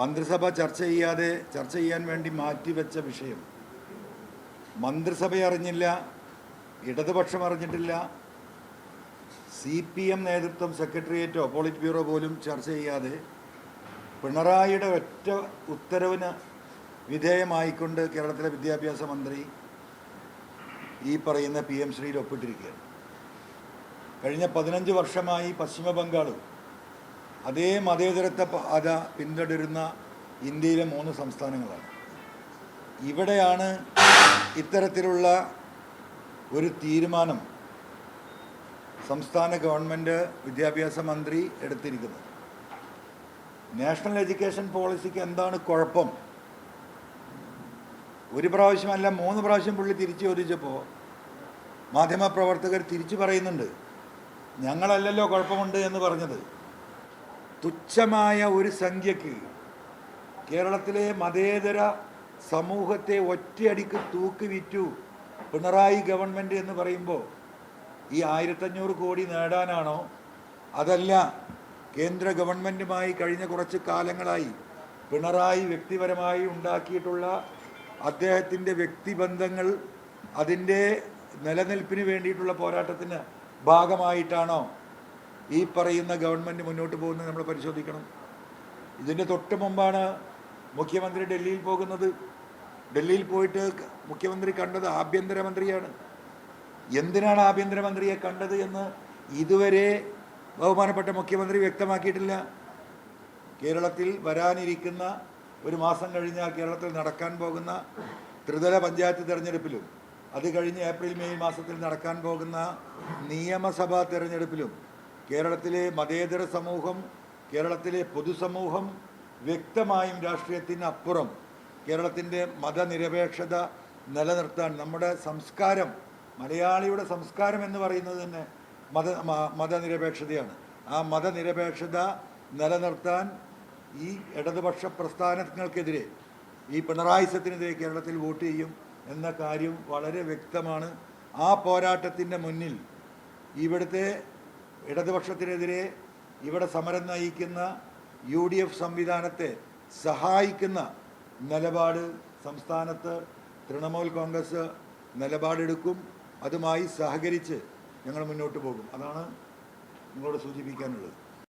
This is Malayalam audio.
മന്ത്രിസഭ ചർച്ച ചെയ്യാതെ ചർച്ച ചെയ്യാൻ വേണ്ടി മാറ്റിവെച്ച വിഷയം. മന്ത്രിസഭ അറിഞ്ഞില്ല ഇടതുപക്ഷം അറിഞ്ഞിട്ടില്ല. സി പി എം നേതൃത്വം സെക്രട്ടേറിയറ്റോ പോളിറ്റ് ബ്യൂറോ പോലും ചർച്ച ചെയ്യാതെ പിണറായിയുടെ ഒറ്റ ഉത്തരവിന് വിധേയമായിക്കൊണ്ട് കേരളത്തിലെ വിദ്യാഭ്യാസ മന്ത്രി ഈ പറയുന്ന പി എം ശ്രീയിൽ ഒപ്പിട്ടിരിക്കുകയാണ്. കഴിഞ്ഞ പതിനഞ്ച് വർഷമായി പശ്ചിമ ബംഗാളും അതേ മതേതരത്വ പാത പിന്തുടരുന്ന ഇന്ത്യയിലെ മൂന്ന് സംസ്ഥാനങ്ങളാണ്. ഇവിടെയാണ് ഇത്തരത്തിലുള്ള ഒരു തീരുമാനം സംസ്ഥാന ഗവൺമെന്റ് വിദ്യാഭ്യാസ മന്ത്രി എടുത്തിരിക്കുന്നത്. നാഷണൽ എഡ്യൂക്കേഷൻ പോളിസിക്ക് എന്താണ് കുഴപ്പം? ഒരു പ്രാവശ്യമല്ല മൂന്ന് പ്രാവശ്യം പുള്ളി തിരിച്ചു ചോദിച്ചപ്പോൾ മാധ്യമപ്രവർത്തകർ തിരിച്ചു പറയുന്നുണ്ട്. ഞങ്ങളല്ലല്ലോ കുഴപ്പമുണ്ട് എന്ന് പറഞ്ഞത്. തുച്ഛമായ ഒരു സംഖ്യക്ക് കേരളത്തിലെ മതേതര സമൂഹത്തെ ഒറ്റയടിക്ക് തൂക്കി വിറ്റു പിണറായി ഗവൺമെന്റ് എന്ന് പറയുമ്പോൾ ഈ ആയിരത്തഞ്ഞൂറ് കോടി നേടാനാണോ? അതല്ല കേന്ദ്ര ഗവൺമെന്റുമായി കഴിഞ്ഞ കുറച്ച് കാലങ്ങളായി പിണറായി വ്യക്തിപരമായി ഉണ്ടാക്കിയിട്ടുള്ള അദ്ദേഹത്തിന്റെ വ്യക്തിബന്ധങ്ങൾ അതിന്റെ നിലനിൽപ്പിന് വേണ്ടിയിട്ടുള്ള പോരാട്ടത്തിന് ഭാഗമായിട്ടാണോ ഈ പറയുന്ന ഗവൺമെന്റ് മുന്നോട്ട് പോകുന്നത് നമ്മൾ പരിശോധിക്കണം. ഇതിന്റെ തൊട്ട് മുമ്പാണ് മുഖ്യമന്ത്രി ഡൽഹിയിൽ പോകുന്നത്. ഡൽഹിയിൽ പോയിട്ട് മുഖ്യമന്ത്രി കണ്ടത് ആഭ്യന്തരമന്ത്രിയാണ്. എന്തിനാണ് ആഭ്യന്തരമന്ത്രിയെ കണ്ടത് എന്ന് ഇതുവരെ ബഹുമാനപ്പെട്ട മുഖ്യമന്ത്രി വ്യക്തമാക്കിയിട്ടില്ല. കേരളത്തിൽ വരാനിരിക്കുന്ന ഒരു മാസം കഴിഞ്ഞാൽ കേരളത്തിൽ നടക്കാൻ പോകുന്ന ത്രിതല പഞ്ചായത്ത് തിരഞ്ഞെടുപ്പിലും അത് കഴിഞ്ഞ് ഏപ്രിൽ മെയ് മാസത്തിൽ നടക്കാൻ പോകുന്ന നിയമസഭാ തിരഞ്ഞെടുപ്പിലും കേരളത്തിലെ മതേതര സമൂഹം കേരളത്തിലെ പൊതുസമൂഹം വ്യക്തമായും രാഷ്ട്രീയത്തിന് അപ്പുറം. കേരളത്തിന്റെ മതനിരപേക്ഷത നിലനിർത്താൻ നമ്മുടെ സംസ്കാരം മലയാളിയുടെ സംസ്കാരം എന്ന് പറയുന്നത് തന്നെ മത മതനിരപേക്ഷതയാണ്. ആ മതനിരപേക്ഷത നിലനിർത്താൻ ഈ ഇടതുപക്ഷ പ്രസ്ഥാനങ്ങൾക്കെതിരെ ഈ പിണറായിസത്തിനെതിരെ കേരളത്തിൽ വോട്ട് ചെയ്യും എന്ന കാര്യം വളരെ വ്യക്തമാണ്. ആ പോരാട്ടത്തിന്റെ മുന്നിൽ ഇവിടുത്തെ ഇടതുപക്ഷത്തിനെതിരെ ഇവിടെ സമരം നയിക്കുന്ന യു ഡി എഫ് സംവിധാനത്തെ സഹായിക്കുന്ന നിലപാട് സംസ്ഥാനത്ത് തൃണമൂൽ കോൺഗ്രസ് നിലപാടെടുക്കും അതുമായി സഹകരിച്ച് ഞങ്ങൾ മുന്നോട്ട് പോകും. അതാണ് നിങ്ങളോട് സൂചിപ്പിക്കാനുള്ളത്.